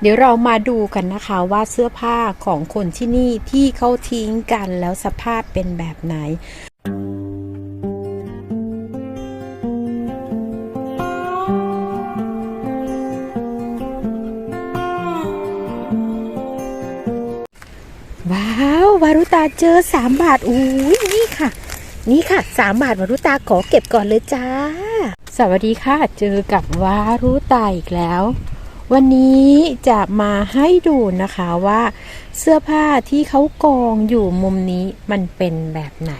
เดี๋ยวเรามาดูกันนะคะว่าเสื้อผ้าของคนที่นี่ที่เขาทิ้งกันแล้วสภาพเป็นแบบไหนว้าววารุตาเจอสามบาทอุ้ยนี่ค่ะ นี่ค่ะสามบาทวารุตาขอเก็บก่อนเลยจ้า สวัสดีค่ะ เจอกับวารุตาอีกแล้ว วันนี้จะมาให้ดูนะคะว่าเสื้อผ้าที่เขากองอยู่มุมนี้มันเป็นแบบไหน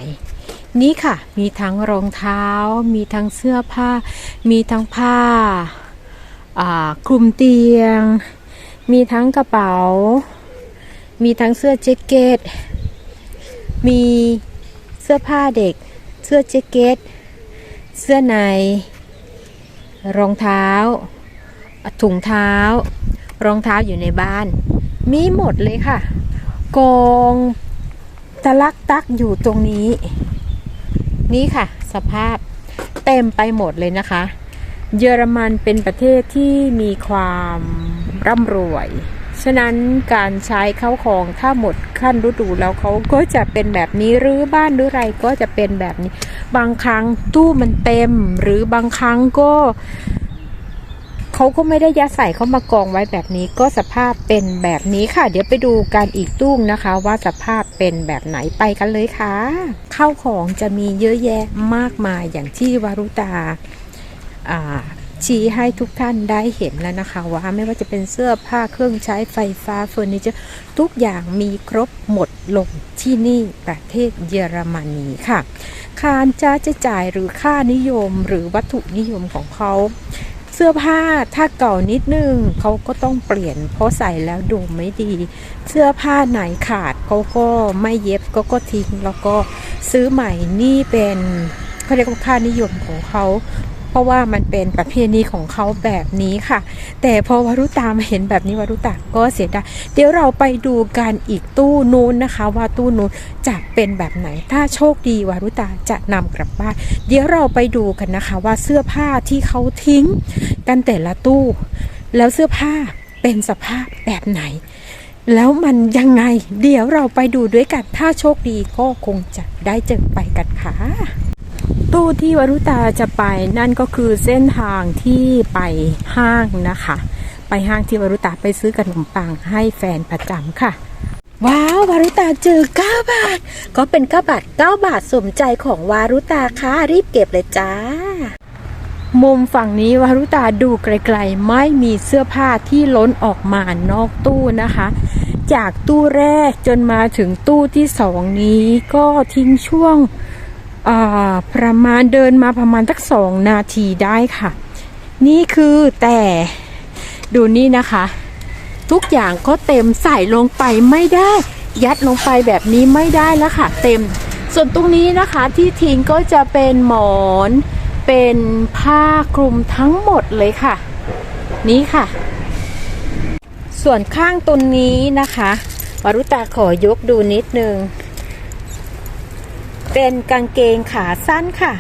นี่ค่ะ มีทั้งรองเท้า มีทั้งเสื้อผ้า มีทั้งผ้าอ่าคลุมเตียง มีทั้งกระเป๋า มีทั้งเสื้อแจ็คเก็ต มีเสื้อผ้าเด็ก เสื้อแจ็คเก็ต เสื้อใน รองเท้า ถุงเท้า รองเท้าอยู่ในบ้าน มีหมดเลยค่ะกองตะลักตักอยู่ตรงนี้ นี่ค่ะ สภาพเต็มไปหมดเลยนะคะ เยอรมันเป็นประเทศที่มีความร่ำรวย ฉะนั้นการใช้เข้าของถ้าหมดขั้นฤดูแล้วเขาก็จะเป็นแบบนี้หรือบ้านหรืออะไรก็จะเป็นแบบนี้ บางครั้งตู้มันเต็ม หรือบางครั้งก็ เขาก็ไม่ได้ยัดใส่เข้ามากองไว้แบบนี้ก็สภาพเป็นแบบนี้ค่ะ เดี๋ยวไปดูกันอีกตู้นะคะ ว่าสภาพเป็นแบบไหนไปกันเลยค่ะข้าวของจะมีเยอะแยะมากมายอย่างที่วารุตาชี้ให้ทุกท่านได้เห็นแล้วนะคะว่าไม่ว่าจะเป็นเสื้อผ้าเครื่องใช้ไฟฟ้าเฟอร์นิเจอร์ทุกอย่างมีครบหมดลงที่นี่ประเทศเยอรมนีค่ะการจ้าใช้จ่ายหรือค่านิยมหรือวัตถุนิยมของเขา สื้อผ้าถ้าเก่านิดนึงเขาก็ต้องเปลี่ยน เพราะใส่แล้วดูไม่ดี เสื้อผ้าไหนขาดเขาก็ไม่เย็บก็ก็ทิ้ง แล้วก็ซื้อใหม่นี่เป็นเขาเรียกว่าค่านิยมของเขา เพราะว่ามันเป็นประเพณีของเขาแบบนี้ค่ะ แต่พอวารุตามาเห็นแบบนี้วารุตาก็เสียดายเดี๋ยวเราไปดูกันอีกตู้นู้นนะคะ ว่าตู้นู้นจะเป็นแบบไหนถ้าโชคดีวารุตาจะนำกลับบ้าน เดี๋ยวเราไปดูกันนะคะ ว่าเสื้อผ้าที่เขาทิ้ง กันแต่ละตู้ แล้วเสื้อผ้าเป็นสภาพแบบไหนแล้วมันยังไง เดี๋ยวเราไปดูด้วยกัน ถ้าโชคดีก็คงจะได้เจอไปกันค่ะ ตู้ที่วรุตาจะไปนั่นก็คือเส้นทางที่ไปห้างนะคะ ไปห้างที่วรุตาไปซื้อขนมปังให้แฟนประจำค่ะ ว้าววารุตาเจอ 9 บาท ก็เป็น 9 บาท 9 บาทสมใจของวารุตาค่ะรีบเก็บเลยจ้า มุมฝั่งนี้วารุตาดูไกลๆ ไม่มีเสื้อผ้าที่ล้นออกมานอกตู้นะคะจากตู้แรกจนมาถึงตู้ที่สองนี้ก็ทิ้งช่วง ประมาณเดินมาประมาณสักสองนาทีได้ค่ะ นี่คือแต่ดูนี่นะคะ ทุกอย่างก็เต็มใส่ลงไปไม่ได้ ยัดลงไปแบบนี้ไม่ได้แล้วค่ะ เต็ม ส่วนตรงนี้นะคะที่ทิ้งก็จะเป็นหมอนเป็นผ้าคลุมทั้งหมดเลยค่ะ นี่ค่ะ ส่วนข้างตรงนี้นะคะวรุตาขอยกดูนิดนึง เป็นกางเกงขาสั้นค่ะ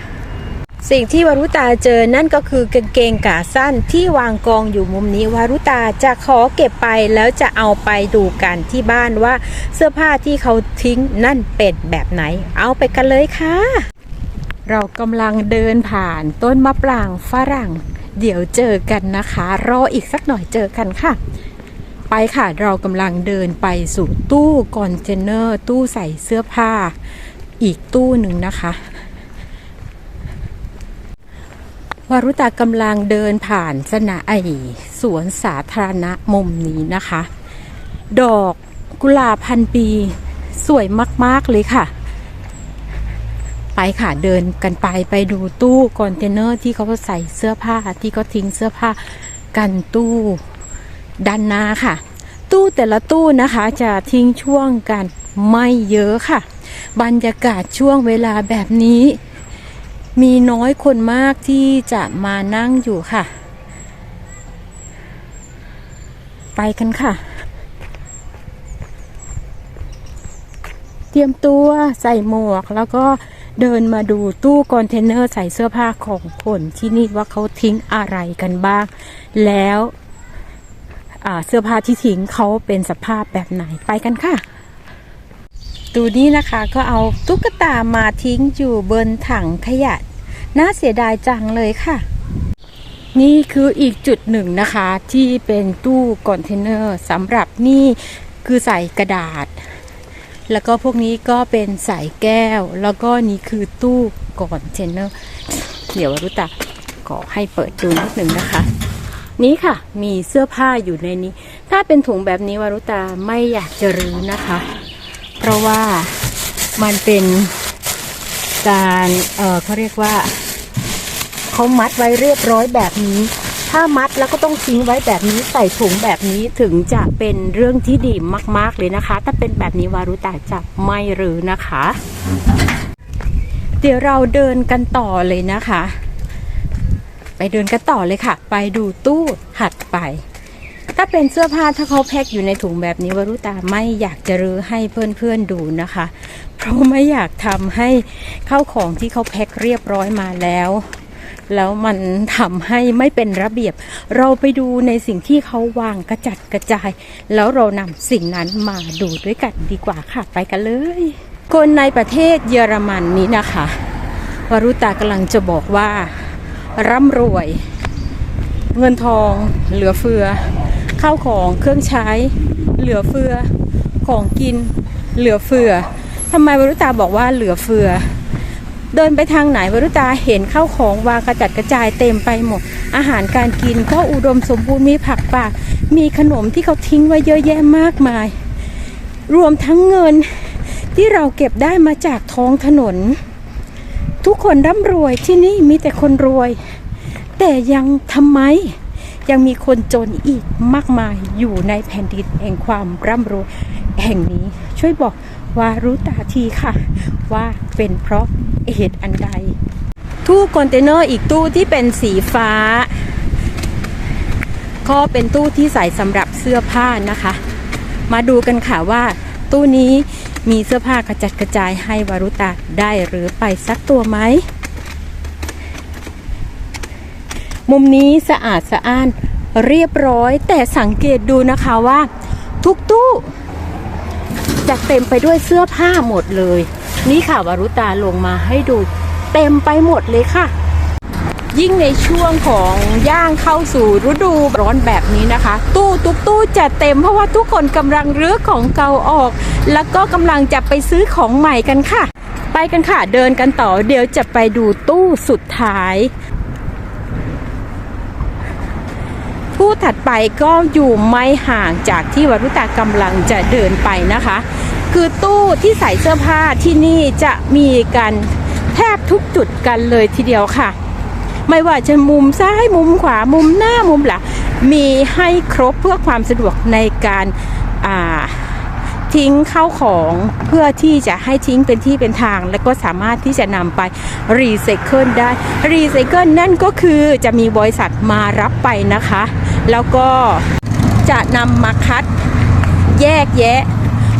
สิ่งที่วารุตาเจอนั่นก็คือกางเกงขาสั้นที่วางกองอยู่มุมนี้วารุตาจะขอเก็บไปแล้วจะเอาไปดูกันที่บ้านว่า เสื้อผ้าที่เขาทิ้งนั่นเป็นแบบไหน เอาไปกันเลยค่ะ เรากำลังเดินผ่านต้นมะปรางฝรั่ง เดี๋ยวเจอกันนะคะ รออีกสักหน่อยเจอกันค่ะไปค่ะ เรากำลังเดินไปสู่ตู้คอนเทนเนอร์ ตู้ใส่เสื้อผ้า อีกตู้หนึ่งนะคะวารุตากำลังเดินผ่านสนาไอสวนสาธารณะมุมนี้นะคะ ดอกกุหลาบพันปี สวยมาก ๆ เลยค่ะ ไปค่ะเดินกันไปไปดูตู้คอนเทนเนอร์ที่เขาใส่เสื้อผ้าที่เขาทิ้งเสื้อผ้ากันตู้ด้านหน้าค่ะ ตู้แต่ละตู้นะคะจะทิ้งช่วงกันไม่เยอะค่ะ บรรยากาศช่วงเวลาแบบนี้ มีน้อยคนมากที่จะมานั่งอยู่ค่ะ ไปกันค่ะ เตรียมตัวใส่หมวกแล้วก็เดินมาดูตู้คอนเทนเนอร์ใส่เสื้อผ้าของคนที่นี่ว่าเขาทิ้งอะไรกันบ้าง แล้วเสื้อผ้าที่ทิ้งเขาเป็นสภาพแบบไหนไปกันค่ะ ดูนี่นะคะก็เอาตุ๊กตามาทิ้งอยู่บนถังขยะ น่าเสียดายจังเลยค่ะ นี่คืออีกจุดหนึ่งนะคะ ที่เป็นตู้คอนเทนเนอร์สำหรับนี่คือใส่กระดาษ แล้วก็พวกนี้ก็เป็นใส่แก้ว แล้วก็นี่คือตู้คอนเทนเนอร์ เดี๋ยววรุตาขอให้เปิดดูนิดหนึ่งนะคะนี่ค่ะมีเสื้อผ้าอยู่ในนี้ ถ้าเป็นถุงแบบนี้วรุตาไม่อยากจะรื้อนะคะ เพราะว่ามันเป็นการเออเขาเรียกว่าเขามัดไว้เรียบร้อยแบบนี้ ถ้ามัดแล้วก็ต้องทิ้งไว้แบบนี้ใส่ถุงแบบนี้ถึงจะเป็นเรื่องที่ดีมาก ๆ เลยนะคะ ถ้าเป็นแบบนี้วารุตาจะไม่รือนะคะ เดี๋ยวเราเดินกันต่อเลยนะคะ ไปเดินกันต่อเลยค่ะ ไปดูตู้ถัดไป ถ้าเป็นเสื้อผ้าถ้าเขาแพ็คอยู่ในถุงแบบนี้วรุตาไม่อยากจะรื้อให้เพื่อนๆดูนะคะ เพราะไม่อยากทำให้เข้าของที่เขาแพ็คเรียบร้อยมาแล้วแล้วมันทำให้ไม่เป็นระเบียบ เราไปดูในสิ่งที่เขาวางกระจัดกระจาย แล้วเรานำสิ่งนั้นมาดูด้วยกันดีกว่าค่ะไปกันเลย คนในประเทศเยอรมันนี้นะคะวรุตากำลังจะบอกว่า ร่ำรวย เงินทองเหลือเฟือ ข้าวของเครื่องใช้ เหลือเฟือ ของกิน เหลือเฟือทำไมวรุตาบอกว่าเหลือเฟือ เดินไปทางไหนวรุตาเห็นข้าวของวางกระจัดกระจายเต็มไปหมด อาหารการกินก็อุดมสมบูรณ์มีผักป่ามีขนมที่เขาทิ้งไว้เยอะแยะมากมาย รวมทั้งเงินที่เราเก็บได้มาจากท้องถนน ทุกคนร่ำรวยที่นี่มีแต่คนรวย แต่ยังทำไม ยังมีคนจนอีกมากมายอยู่ในแผ่นดินแห่งความร่ำรวยแห่งนี้ ช่วยบอกว่ารู้ตาทีค่ะ ว่าเป็นเพราะเหตุอันใด ตู้คอนเทนเนอร์อีกตู้ที่เป็นสีฟ้า ก็เป็นตู้ที่ใส่สำหรับเสื้อผ้านะคะ มาดูกันค่ะว่า ตู้นี้มีเสื้อผ้ากระจัดกระจายให้วารุตาได้หรือไปสักตัวไหม มุมนี้สะอาดสะอ้านเรียบร้อยแต่สังเกตดูนะคะว่า ทุกตู้จะเต็มไปด้วยเสื้อผ้าหมดเลย นี่ค่ะวารุตาลงมาให้ดูเต็มไปหมดเลยค่ะ ยิ่งในช่วงของย่างเข้าสู่ฤดูร้อนแบบนี้นะคะ ตู้ทุกตู้จะเต็มเพราะว่าทุกคนกำลังรื้อของเก่าออก แล้วก็กำลังจะไปซื้อของใหม่กันค่ะ ไปกันค่ะเดินกันต่อเดี๋ยวจะไปดูตู้สุดท้าย ผู้ถัดไปก็อยู่ไม่ห่างจากที่วรุตากำลังจะเดินไปนะคะ คือตู้ที่ใส่เสื้อผ้าที่นี่จะมีกันแทบทุกจุดกันเลยทีเดียวค่ะ ไม่ว่าจะมุมซ้ายมุมขวามุมหน้ามุมหลังมีให้ครบเพื่อความสะดวกในการอ่า ทิ้งเข้าของเพื่อที่จะให้ทิ้งเป็นที่เป็นทาง และก็สามารถที่จะนำไปรีไซเคิลได้รีไซเคิลนั่นก็คือจะมีบริษัทมารับไปนะคะ แล้วก็จะนำมาคัดแยกแยะ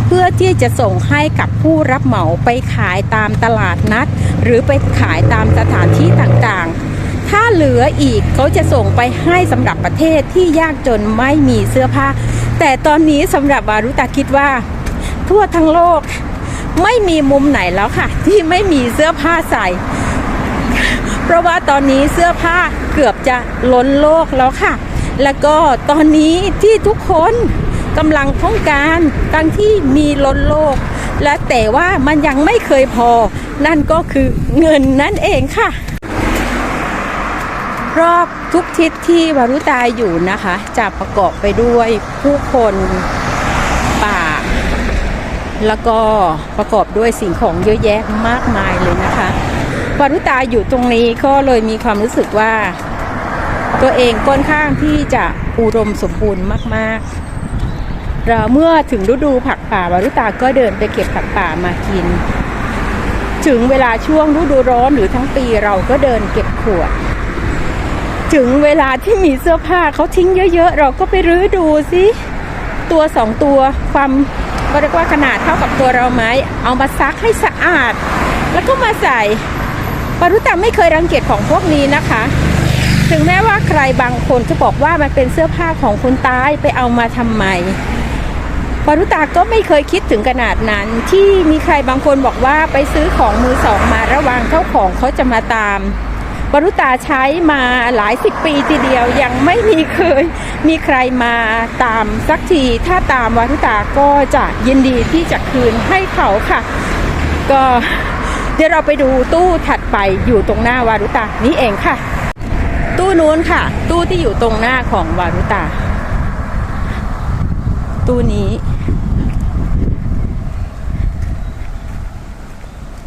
เพื่อที่จะส่งให้กับผู้รับเหมาไปขายตามตลาดนัด หรือไปขายตามสถานที่ต่างๆ ถ้าเหลืออีกเขาจะส่งไปให้สำหรับประเทศที่ยากจนไม่มีเสื้อผ้า แต่ตอนนี้สำหรับบารุตาคิดว่า ทั่วทั้งโลก ไม่มีมุมไหนแล้วค่ะ ที่ไม่มีเสื้อผ้าใส่ เพราะว่าตอนนี้เสื้อผ้าเกือบจะล้นโลกแล้วค่ะ แล้วก็ตอนนี้ที่ทุกคนกำลังต้องการตั้งที่มีล้นโลก และแต่ว่ามันยังไม่เคยพอ นั่นก็คือเงินนั่นเองค่ะ รอบทุกทิศที่วารุตาอยู่นะคะ จะประกอบไปด้วยผู้คน แล้วก็ประกอบด้วยสิ่งของเยอะแยะมากมายเลยนะคะวารุตาอยู่ตรงนี้ก็เลยมีความรู้สึกว่า ตัวเองค่อนข้างที่จะอุดมสมบูรณ์มากๆเราเมื่อถึงฤดูผักป่าวารุตาก็เดินไปเก็บผักป่ามากิน ถึงเวลาช่วงฤดูร้อนหรือทั้งปีเราก็เดินเก็บขวดถึงเวลาที่มีเสื้อผ้าเขาทิ้งเยอะ ๆ เราก็ไปรื้อดูสิตัวสองตัวความ ก็เรียกว่าขนาดเท่ากับตัวเราไหมเอามาซักให้สะอาด แล้วก็มาใส่ปารุตาไม่เคยรังเกียจของพวกนี้นะคะ ถึงแม้ว่าใครบางคนจะบอกว่ามันเป็นเสื้อผ้าของคนตายไปเอามาทำไมวารุตาก็ไม่เคยคิดถึงขนาดนั้น ที่มีใครบางคนบอกว่าไปซื้อของมือสองมาระวังเจ้าของเขาจะมาตาม วารุตาใช้มาหลายสิบปีทีเดียวยังไม่มีเคย มีใครมาตามสักที ถ้าตามวารุตาก็จะยินดีที่จะคืนให้เขาค่ะ ก็เดี๋ยวเราไปดูตู้ถัดไปอยู่ตรงหน้าวารุตานี่เองค่ะ ตู้นู้นค่ะ ตู้ที่อยู่ตรงหน้าของวารุตา ตู้นี้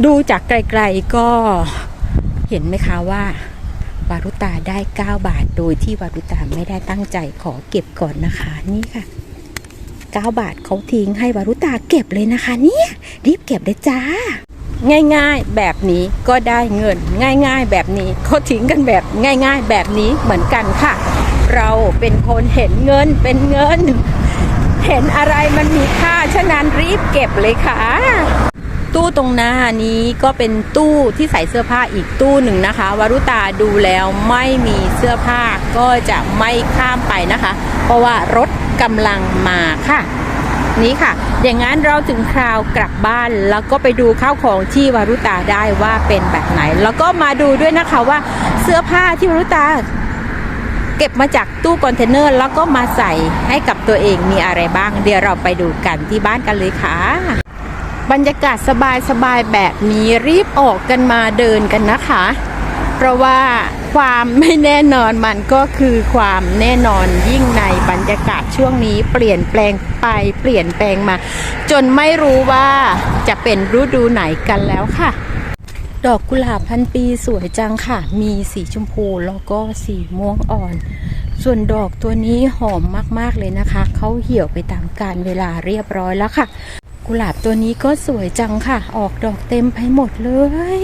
ดูจากไกลๆก็ เห็นไหมคะว่าวารุตาได้ 9 บาท โดยที่วารุตาไม่ได้ตั้งใจขอเก็บก่อนนะคะ นี่ค่ะ 9 บาทเขาทิ้งให้วารุตาเก็บเลยนะคะ เนี่ยรีบเก็บเลยจ้า ง่ายๆแบบนี้ก็ได้เงิน ง่ายๆแบบนี้เขาทิ้งกันแบบง่าย ๆ แบบนี้เหมือนกันค่ะ เราเป็นคนเห็นเงินเป็นเงิน เห็นอะไรมันมีค่าฉะนั้นรีบเก็บเลยค่ะ ตู้ตรงหน้านี้ก็เป็นตู้ที่ใส่เสื้อผ้าอีกตู้หนึ่งนะคะวารุตาดูแล้วไม่มีเสื้อผ้าก็จะไม่ข้ามไปนะคะ เพราะว่ารถกำลังมาค่ะ นี้ค่ะ อย่างนั้นเราถึงคราวกลับบ้านแล้วก็ไปดูข้าวของที่วารุตาได้ว่าเป็นแบบไหน แล้วก็มาดูด้วยนะคะว่าเสื้อผ้าที่วารุตาเก็บมาจากตู้คอนเทนเนอร์แล้วก็มาใส่ให้กับตัวเองมีอะไรบ้าง เดี๋ยวเราไปดูกันที่บ้านกันเลยค่ะ บรรยากาศสบายๆแบบนี้รีบออกกันมาเดินกันนะคะ เพราะว่าความไม่แน่นอนมันก็คือความแน่นอนยิ่งในบรรยากาศช่วงนี้เปลี่ยนแปลงไปเปลี่ยนแปลงมา จนไม่รู้ว่าจะเป็นฤดูไหนกันแล้วค่ะ ดอกกุหลาบพันปีสวยจังค่ะ มีสีชมพูแล้วก็สีม่วงอ่อน ส่วนดอกตัวนี้หอมมากๆเลยนะคะ เขาเหี่ยวไปตามกาลเวลาเรียบร้อยแล้วค่ะ กุหลาบตัวนี้ก็สวยจังค่ะ ออกดอกเต็มไปหมดเลย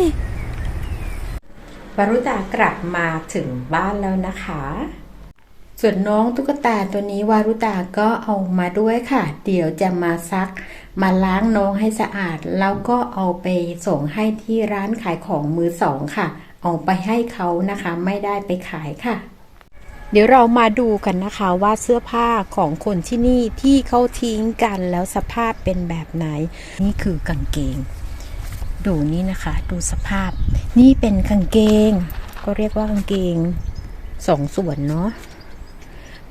วารุตากลับมาถึงบ้านแล้วนะคะ ส่วนน้องตุ๊กตาตัวนี้วารุตาก็เอามาด้วยค่ะ เดี๋ยวจะมาซัก มาล้างน้องให้สะอาด แล้วก็เอาไปส่งให้ที่ร้านขายของมือสองค่ะ เอาไปให้เขานะคะ ไม่ได้ไปขายค่ะ เดี๋ยวเรามาดูกันนะคะว่าเสื้อผ้าของคนที่นี่ที่เขาทิ้งกันแล้วสภาพเป็นแบบไหน นี่คือกางเกง ดูนี่นะคะ ดูสภาพ นี่เป็นกางเกง ก็เรียกว่ากางเกงสองส่วนเนาะ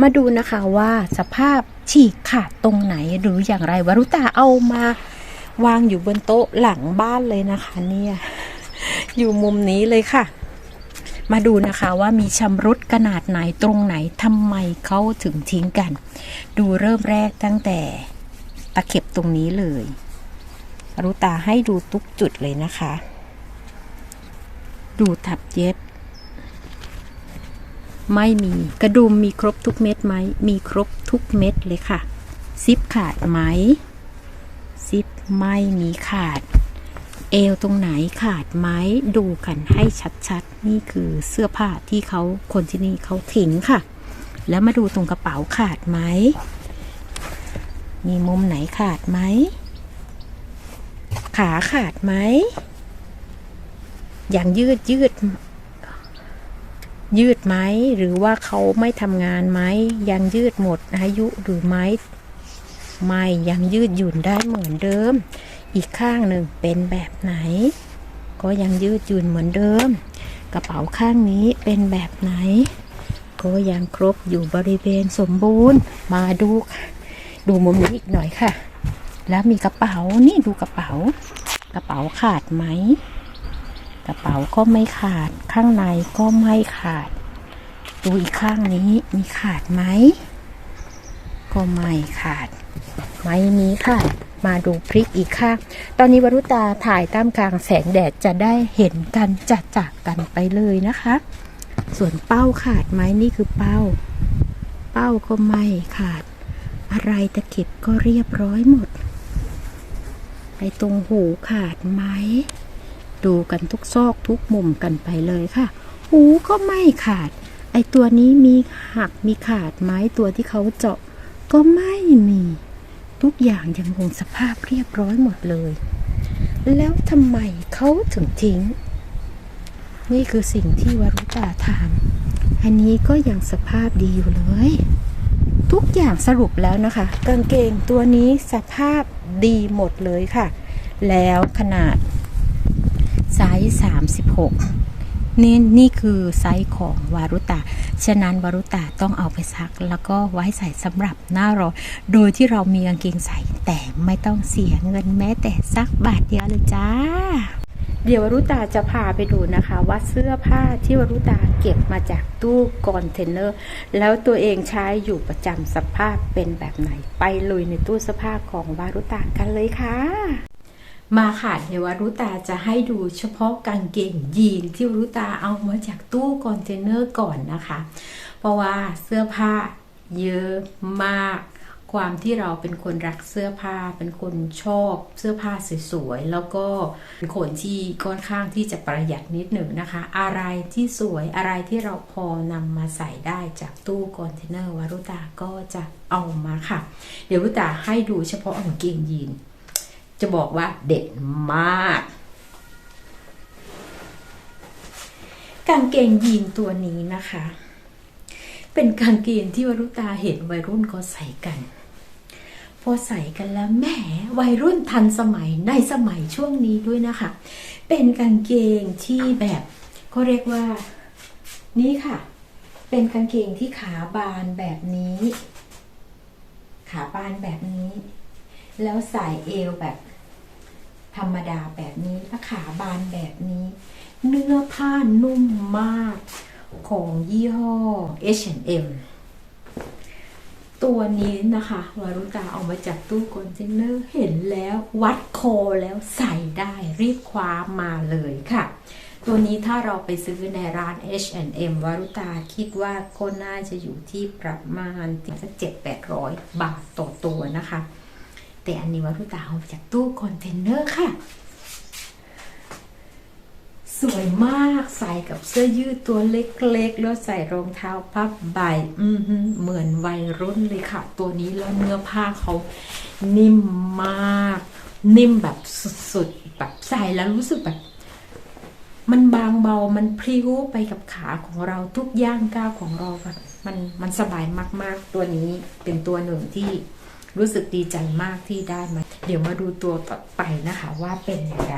มาดูนะคะว่าสภาพฉีกขาดตรงไหนหรืออย่างไรวรุตาเอามาวางอยู่บนโต๊ะหลังบ้านเลยนะคะ เนี่ย อยู่มุมนี้เลยค่ะ มาดูนะคะว่ามีชำรุดขนาดไหนตรงไหนทำไมเขาถึงทิ้งกัน ดูเริ่มแรกตั้งแต่ตะเข็บตรงนี้เลยรุตาให้ดูทุกจุดเลยนะคะ ดูถับเย็บ ไม่มีกระดุมมีครบทุกเม็ดไหม มีครบทุกเม็ดเลยค่ะ ซิปขาดไหม ซิปไม่มีขาด เอวตรงไหนขาดไหมดูกันให้ชัดๆ นี่คือเสื้อผ้าที่เขาคนที่นี่เขาทิ้งค่ะ แล้วมาดูตรงกระเป๋าขาดไหม มีมุมไหนขาดไหม ขาขาดไหม อย่างยืดยืด ยืดไหม หรือว่าเขาไม่ทำงานไหม ยังยืดหมดอายุหรือไม่ ไม่ยังยืดหยุ่นได้เหมือนเดิม อีกข้างหนึ่งเป็นแบบไหน ก็ยังยืดหยุ่นเหมือนเดิม กระเป๋าข้างนี้เป็นแบบไหน ก็ยังครบอยู่บริเวณสมบูรณ์ มาดูดูมุมนี้อีกหน่อยค่ะ แล้วมีกระเป๋านี่ดูกระเป๋า กระเป๋าขาดไหม กระเป๋าก็ไม่ขาดข้างในก็ไม่ขาด ดูอีกข้างนี้มีขาดไหม ก็ไม่ขาด ไม่มีค่ะ มาดูพริกอีกข้าง ตอนนี้วรุตาถ่ายตามกลางแสงแดดจะได้เห็นกันจัดจากกันไปเลยนะคะ ส่วนเป้าขาดไหมนี่คือเป้า เป้าก็ไม่ขาด อะไรตะเข็บก็เรียบร้อยหมด ไปตรงหูขาดไหม ดูกันทุกซอกทุกมุมกันไปเลยค่ะ หูก็ไม่ขาด ไอตัวนี้มีหักมีขาดไหมตัวที่เขาเจาะก็ไม่มี ทุกอย่างยังคงสภาพเรียบร้อยหมดเลย แล้วทำไมเขาถึงทิ้ง นี่คือสิ่งที่วรุตาถาม อันนี้ก็ยังสภาพดีอยู่เลย ทุกอย่างสรุปแล้วนะคะ กางเกงตัวนี้สภาพดีหมดเลยค่ะ แล้วขนาดไซส์36 นี่นี่คือไซส์ของวารุตาฉะนั้นวารุตาต้องเอาไปซัก แล้วก็ไว้ใส่สำหรับหน้าร้อนโดยที่เรามีกางเกงใส่แต่ไม่ต้องเสียเงินแม้แต่สักบาทเดียวเลยจ้าเดี๋ยววรุตาจะพาไปดูนะคะว่าเสื้อผ้าที่วรุตาเก็บมาจากตู้คอนเทนเนอร์ แล้วตัวเองใช้อยู่ประจำสภาพเป็นแบบไหน ไปลุยในตู้เสื้อผ้าของวารุตากันเลยค่ะ มาค่ะเดี๋ยววารุตาจะให้ดูเฉพาะกางเกงยีนที่วารุตาเอามาจากตู้คอนเทนเนอร์ก่อนนะคะ เพราะว่าเสื้อผ้าเยอะมาก ความที่เราเป็นคนรักเสื้อผ้า เป็นคนชอบเสื้อผ้าสวยๆ แล้วก็เป็นคนที่ค่อนข้างที่จะประหยัดนิดหนึ่งนะคะ อะไรที่สวยอะไรที่เราพอนำมาใส่ได้จากตู้คอนเทนเนอร์วารุตาก็จะเอามาค่ะ เดี๋ยววารุตาให้ดูเฉพาะกางเกงยีน จะบอกว่าเด็ดมาก กางเกงยีนตัวนี้นะคะ เป็นกางเกงที่วรุตาเห็นวัยรุ่นเขาใส่กัน พอใส่กันแล้วแหมวัยรุ่นทันสมัยในสมัยช่วงนี้ด้วยนะคะ เป็นกางเกงที่แบบเขาเรียกว่านี่ค่ะ เป็นกางเกงที่ขาบานแบบนี้ ขาบานแบบนี้ แล้วใส่เอวแบบ ธรรมดาแบบนี้และขาบานแบบนี้ เนื้อผ้านุ่มมากของยี่ห้อ H&M ตัวนี้นะคะวารุตาเอามาจากตู้คอนเทนเนอร์เห็นแล้ววัดคอแล้วใส่ได้รีบคว้ามาเลยค่ะ ตัวนี้ถ้าเราไปซื้อในร้าน H&M วารุตาคิดว่าก็น่าจะอยู่ที่ประมาณสักเจ็ดแปดร้อยบาทต่อตัวนะคะ แต่อันนี้วารุตาเอามาจากตู้คอนเทนเนอร์ค่ะ สวยมากใส่กับเสื้อยืดตัวเล็กๆ แล้วใส่รองเท้าพับใบอืเหมือนวัยรุ่นเลยค่ะ ตัวนี้แล้วเนื้อผ้าเขานิ่มมาก นิ่มแบบสุดๆ แบบใส่แล้วรู้สึกแบบมันบางเบา มันพริ้วไปกับขาของเราทุกย่างก้าวของเรา มัน มันสบายมาก ๆ ตัวนี้เป็นตัวหนึ่งที่ รู้สึกดีใจมากที่ได้มา เดี๋ยวมาดูตัวต่อไปนะคะว่าเป็นอย่างไร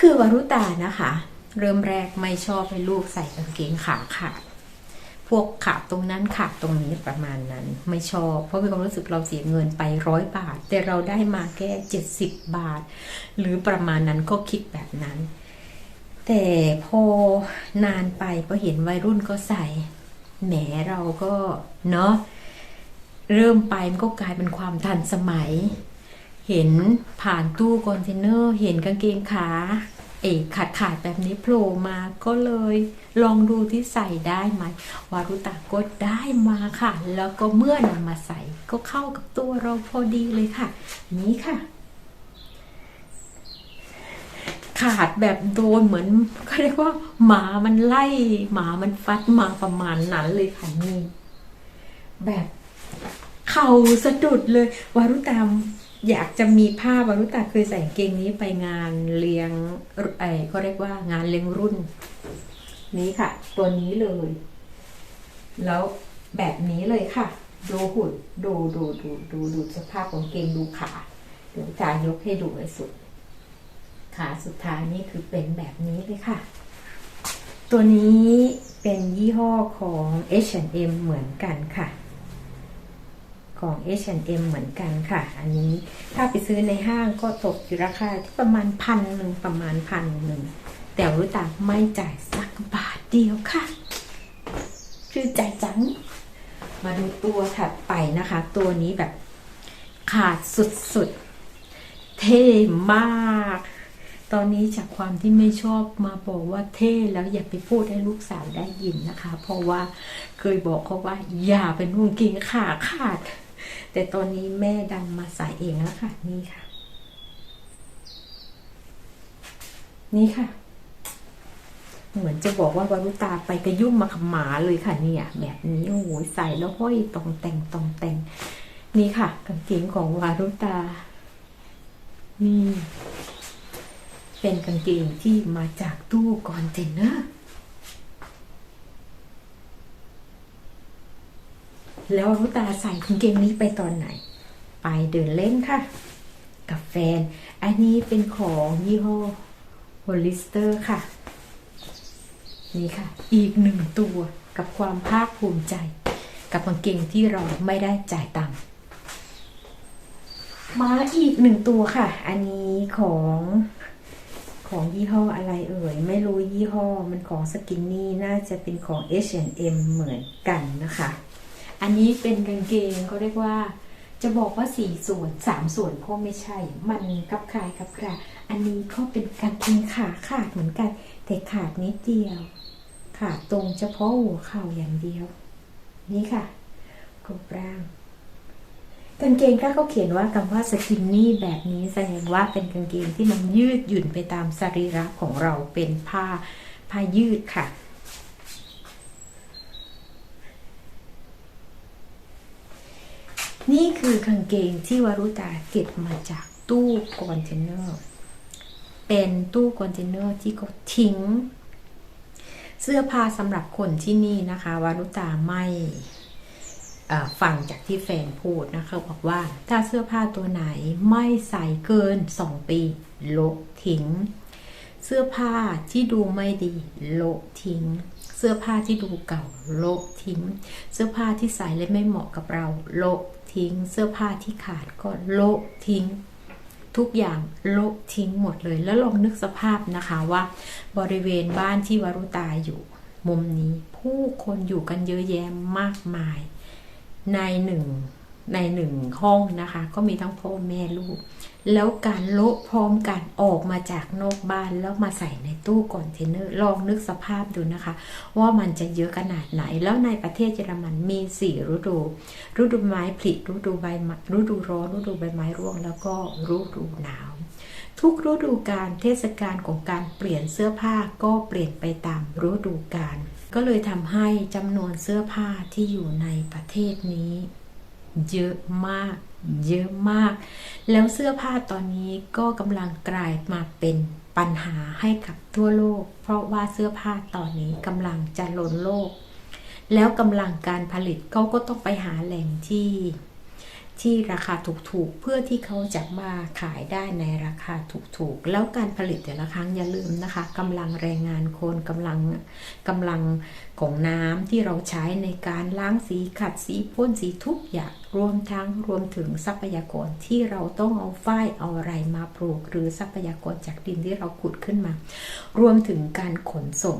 คือวรุตานะคะ เริ่มแรกไม่ชอบให้ลูกใส่กางเกงขาขาดพวกขาดตรงนั้นขาดตรงนี้ประมาณนั้น ไม่ชอบ เพราะมีความรู้สึกเราเสียเงินไปร้อยบาท แต่เราได้มาแค่เจ็ดสิบบาท หรือประมาณนั้นก็คิดแบบนั้น แต่พอนานไปพอเห็นวัยรุ่นก็ใส่แหมเราก็เนาะ เริ่มไปมันก็กลายเป็นความทันสมัย เห็นผ่านตู้คอนเทนเนอร์ เห็นกางเกงขาเอกขาดขาดแบบนี้โผล่มาก็เลยลองดูที่ใส่ได้ไหมวารุตาก็ได้มาค่ะ แล้วก็เมื่อนำมาใส่ก็เข้ากับตัวเราพอดีเลยค่ะ นี้ค่ะ ขาดแบบโดนเหมือนเขาเรียกว่า หมามันไล่ หมามันฟัดมาประมาณนั้นเลยค่ะนี่แบบ เข่าสะดุดเลยวารุตามอยากจะมีภาพวารุตาเคยใส่เกงนี้ไปงานเลี้ยงไอ้เขาเรียกว่างานเลี้ยงรุ่น นี้ค่ะ ตัวนี้เลย แล้วแบบนี้เลยค่ะ ดูหุ่นดูดูดูดูดูสภาพของเกงดูขาเดี๋ยวจะยกให้ดูให้สุด ขาสุดท้ายนี่คือเป็นแบบนี้เลยค่ะ ตัวนี้เป็นยี่ห้อของ H&M เหมือนกันค่ะ ของ H&M เหมือนกันค่ะ อันนี้ถ้าไปซื้อในห้างก็ตกอยู่ราคาที่ประมาณพันหนึ่งประมาณพันหนึ่ง แต่รู้ตาไม่จ่ายสักบาทเดียวค่ะคือใจจัง มาดูตัวถัดไปนะคะ ตัวนี้แบบขาดสุดๆ เท่มาก ตอนนี้จากความที่ไม่ชอบมาบอกว่าเท่แล้วอย่าไปพูดให้ลูกสาวได้ยินนะคะ เพราะว่าเคยบอกเขาว่า อย่าเป็นนุ่งกิงขาขาด แต่ตอนนี้แม่ดันมาใส่เองแล้วค่ะ นี่ค่ะ นี่ค่ะ เหมือนจะบอกว่าวารุตาไปกระยุ่มมาขหมาเลยค่ะ เนี่ย แบบนี้โอ้โหใส่แล้วห้อยตองแต่งตองแต่ง นี่ค่ะ กางเกงของวารุตา นี่ เป็นกางเกงที่มาจากตู้คอนเทนเนอร์ แล้วรุตาใส่กางเกงนี้ไปตอนไหน ไปเดินเล่นค่ะ กับแฟน อันนี้เป็นของยี่ห้อ Hollister ค่ะ นี่ค่ะ อีกหนึ่งตัวกับความภาคภูมิใจ กับกางเกงที่เราไม่ได้จ่ายตังค์มาอีกหนึ่งตัวค่ะ อันนี้ของของยี่ห้ออะไรเอ่ย ไม่รู้ยี่ห้อมันของสกินนี่น่าจะเป็นของ H&M เหมือนกันนะคะ อันนี้เป็นกางเกงเขาเรียกว่า จะบอกว่าสี่ส่วนสามส่วนก็ไม่ใช่ มันกับคลายกับคลายอันนี้ก็เป็นกางเกงขาขาดเหมือนกัน แต่ขาดนิดเดียว ขาดตรงเฉพาะหัวเข่าอย่างเดียว นี่ค่ะกรุบร่างกางเกงถ้าเขาเขียนว่าคำว่าสกินนี่แบบนี้แสดงว่าเป็นกางเกงที่มันยืดหยุ่นไปตามสรีระของเราเป็นผ้าผ้ายืดค่ะ นี่คือกางเกงที่วารุตาเก็บมาจากตู้คอนเทนเนอร์ เป็นตู้คอนเทนเนอร์ที่เขาทิ้ง เสื้อผ้าสำหรับคนที่นี่นะคะ วารุตาไม่ฟังจากที่แฟนพูดนะคะบอกว่าถ้าเสื้อผ้าตัวไหนไม่ใส่เกิน2ปีโลทิ้ง เสื้อผ้าที่ดูไม่ดีโลทิ้ง เสื้อผ้าที่ดูเก่าโลทิ้ง เสื้อผ้าที่ใส่และไม่เหมาะกับเราโล ทิ้ง เสื้อผ้าที่ขาดก็โละทิ้ง ทุกอย่างโละทิ้งหมดเลย แล้วลองนึกสภาพนะคะว่า บริเวณบ้านที่วารุตาอยู่ มุมนี้ผู้คนอยู่กันเยอะแยะมากมาย ในหนึ่งในหนึ่งห้องนะคะ ก็มีทั้งพ่อแม่ลูก แล้วการโละพร้อมกันออกมาจากนอกบ้านแล้วมาใส่ในตู้คอนเทนเนอร์ลองนึกสภาพดูนะคะ ว่ามันจะเยอะขนาดไหน แล้วในประเทศเยอรมันมีสี่ฤดู ฤดูไม้ผลิฤดูใบฤดูร้อนฤดูใบไม้ร่วงแล้วก็ฤดูหนาว ทุกฤดูกาลเทศกาลของการเปลี่ยนเสื้อผ้าก็เปลี่ยนไปตามฤดูกาลก็เลยทำให้จำนวนเสื้อผ้าที่อยู่ในประเทศนี้ เยอะมาก เยอะมาก แล้วเสื้อผ้าตอนนี้ก็กำลังกลายมาเป็นปัญหาให้กับทั่วโลก เพราะว่าเสื้อผ้าตอนนี้กำลังจะล้นโลก แล้วกำลังการผลิตเขาก็ต้องไปหาแหล่งที่ ที่ราคาถูกๆ เพื่อที่เขาจะมาขายได้ในราคาถูกๆ แล้วการผลิตแต่ละครั้งอย่าลืมนะคะกำลังแรงงานคนกำลังกำลังของน้ำที่เราใช้ในการล้างสีขัดสีพ่นสีทุกอย่างรวมทั้งรวมถึงทรัพยากรที่เราต้องเอาฝ้ายเอาอะไรมาปลูก หรือทรัพยากรจากดินที่เราขุดขึ้นมา รวมถึงการขนส่ง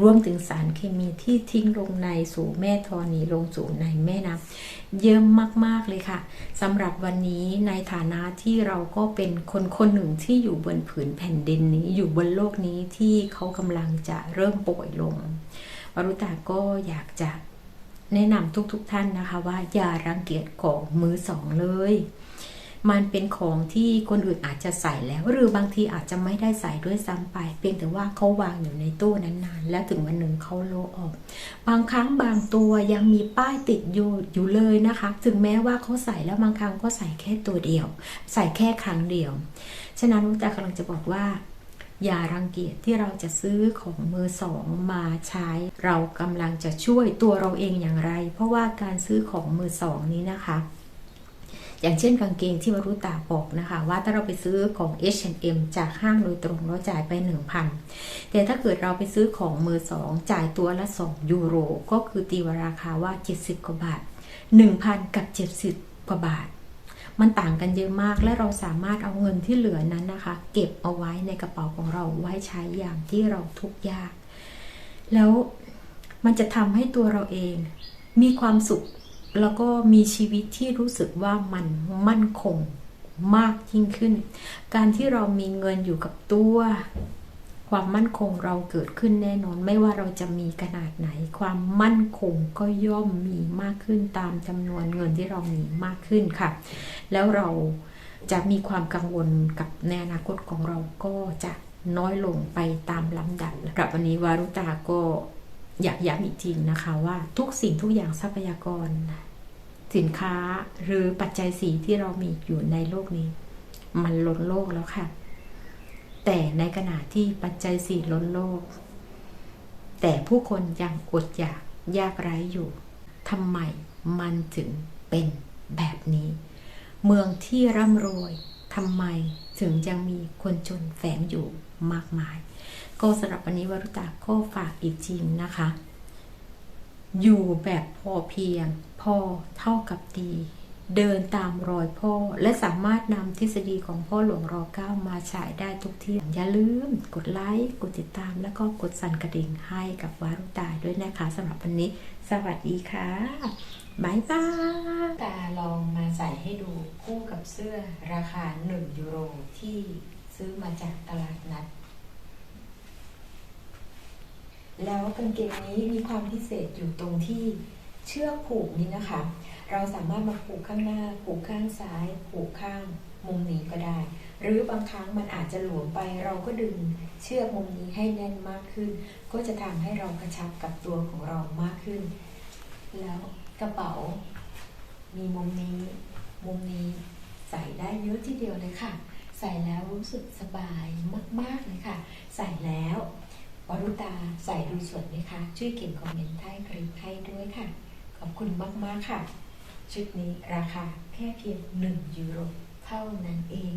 รวมถึงสารเคมีที่ทิ้งลงในสู่แม่ธรณีลงสู่ในแม่น้ำเยอะมากๆเลยค่ะสำหรับวันนี้ในฐานะที่เราก็เป็นคนคนหนึ่งที่อยู่บนผืนแผ่นดินนี้อยู่บนโลกนี้ที่เขากำลังจะเริ่มป่วยลงวรุตาก็อยากจะแนะนำทุกๆทท่านนะคะว่าอย่ารังเกียจของมือสองเลย มันเป็นของที่คนอื่นอาจจะใส่แล้ว หรือบางทีอาจจะไม่ได้ใส่ด้วยซ้ำไป เพียงแต่ว่าเขาวางอยู่ในตู้นานๆ แล้วถึงวันหนึ่งเขาโลออก บางครั้งบางตัวยังมีป้ายติดอยู่อยู่เลยนะคะ ถึงแม้ว่าเขาใส่แล้วบางครั้งก็ใส่แค่ตัวเดียว ใส่แค่ครั้งเดียว ฉะนั้นวุตากำลังจะบอกว่าอย่ารังเกียจที่เราจะซื้อของมือสองมาใช้ เรากำลังจะช่วยตัวเราเองอย่างไร เพราะว่าการซื้อของมือสองนี้นะคะ อย่างเช่นกางเกงที่วรุตาบอกนะคะ ว่าถ้าเราไปซื้อของ H&M จากห้างโดยตรงเราจ่ายไป 1,000 แต่ถ้าเกิดเราไปซื้อของมือสองจ่ายตัวละ 2 ยูโร ก็คือตีวราคาว่า 70 กว่าบาท 1,000 กับ 70 กว่าบาท มันต่างกันเยอะมากและเราสามารถเอาเงินที่เหลือนั้นนะคะ เก็บเอาไว้ในกระเป๋าของเราไว้ใช้อย่างที่เราทุกข์ยาก แล้วมันจะทำให้ตัวเราเองมีความสุข แล้วก็มีชีวิตที่รู้สึกว่ามันมั่นคงมากยิ่งขึ้น การที่เรามีเงินอยู่กับตัว ความมั่นคงเราเกิดขึ้นแน่นอน ไม่ว่าเราจะมีขนาดไหน ความมั่นคงก็ย่อมมีมากขึ้นตามจำนวนเงินที่เรามีมากขึ้นค่ะ แล้วเราจะมีความกังวลกับในอนาคตของเราก็จะน้อยลงไปตามลำดับสำหรับวันนี้วารุตาก็ อยากย้ำอีกทีนะคะว่าทุกสิ่งทุกอย่างทรัพยากร สินค้าหรือปัจจัยสีที่เรามีอยู่ในโลกนี้ มันล้นโลกแล้วค่ะ แต่ในขณะที่ปัจจัยสี่ล้นโลก แต่ผู้คนยังอดอยากยากไร้อยู่ทำไมมันถึงเป็นแบบนี้ เมืองที่ร่ำรวยทำไมถึงยังมีคนจนแฝงอยู่มากมาย ก็สำหรับวันนี้วรุตาก็ฝากอีกทีนะคะ อยู่แบบพอเพียง พอเท่ากับดี เดินตามรอยพ่อ และสามารถนำทฤษฎีของพ่อหลวงรอเก้ามาฉายได้ทุกที่ อย่าลืมกดไลค์ กดติดตาม แล้วก็กดสั่นกระดิ่งให้กับวารุตาด้วยนะคะสำหรับวันนี้ สวัสดีค่ะบายบายตาลองมาใส่ให้ดูคู่กับเสื้อราคา 1 ยูโรที่ซื้อมาจากตลาดนัด แล้วกางเกงนี้มีความพิเศษอยู่ตรงที่เชือกผูกนี้นะคะ เราสามารถมาผูกข้างหน้า ผูกข้างซ้าย ผูกข้างมุมนี้ก็ได้ หรือบางครั้งมันอาจจะหลวมไป เราก็ดึงเชือกมุมนี้ให้แน่นมากขึ้น ก็จะทำให้เรากระชับกับตัวของเรามากขึ้น แล้วกระเป๋า มีมุมนี้ มุมนี้ใส่ได้เยอะทีเดียวเลยค่ะ ใส่แล้วรู้สึกสบายมากๆเลยค่ะ ใส่แล้ว วรุตาใส่ดูสวยไหมคะ ช่วยเขียนคอมเมนต์ใต้คลิปให้ด้วยค่ะ ขอบคุณมาก ๆ ค่ะ ชุดนี้ราคาแค่เพียง 1 ยูโรเท่านั้นเอง